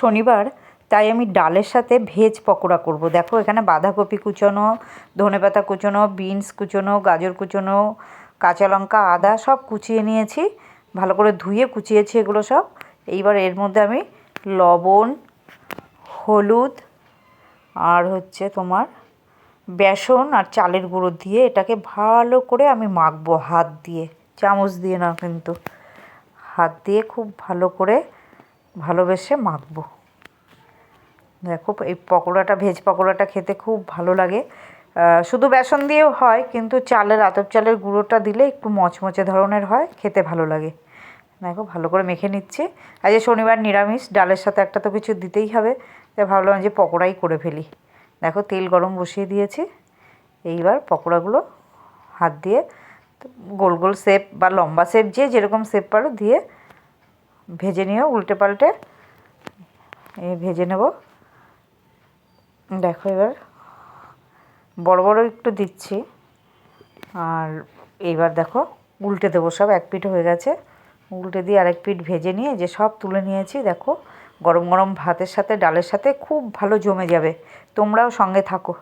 শনিবার, তাই আমি ডালের সাথে ভেজ পকোড়া করব। দেখো, এখানে বাঁধাকপি কুচোনো, ধনেপাতা কুচোনো, বিনস কুচোনো, গাজর কুচোনো, কাঁচা লঙ্কা, আদা, সব কুচিয়ে নিয়েছি। ভালো করে ধুয়ে কুচিয়েছি এগুলো সব। এইবার এর মধ্যে আমি লবণ, হলুদ আর হচ্ছে তোমার বেসন আর চালের গুঁড়ো দিয়ে এটাকে ভালো করে আমি মাখবো হাত দিয়ে। চামচ দিয়ে না কিন্তু। হাত দিয়ে খুব ভালো করে ভালোবেসে মাখবো। দেখো, এই পকোড়াটা, ভেজ পকোড়াটা খেতে খুব ভালো লাগে। শুধু বেসন দিয়েও হয়, কিন্তু চালের, আতপ চালের গুঁড়োটা দিলে একটু মচমচে ধরনের হয়, খেতে ভালো লাগে। দেখো, ভালো করে মেখে নিচ্ছি। আজ শনিবার নিরামিষ, ডালের সাথে একটা তো কিছু দিতেই হবে। তাই ভাবলাম যে পকোড়াই করে ফেলি। দেখো, তেল গরম বসিয়ে দিয়েছি। এইবার পকোড়াগুলো হাত দিয়ে গোল গোল শেপ বা লম্বা শেপ যে যেরকম শেপ পারো, দিয়ে ভেজে নিও উল্টে পাল্টে এই ভেজে নেব। দেখো এবার বড় বড় একটু দিচ্ছি। আর এইবার দেখো উল্টে দেবো, সব এক পিঠ হয়ে গেছে। উল্টে দিয়ে আরেক পিঠ ভেজে নিয়ে যে সব তুলে নিয়েছি, দেখো গরম গরম ভাতের সাথে, ডালের সাথে খুব ভালো জমে যাবে। তোমরাও সঙ্গে থাকো।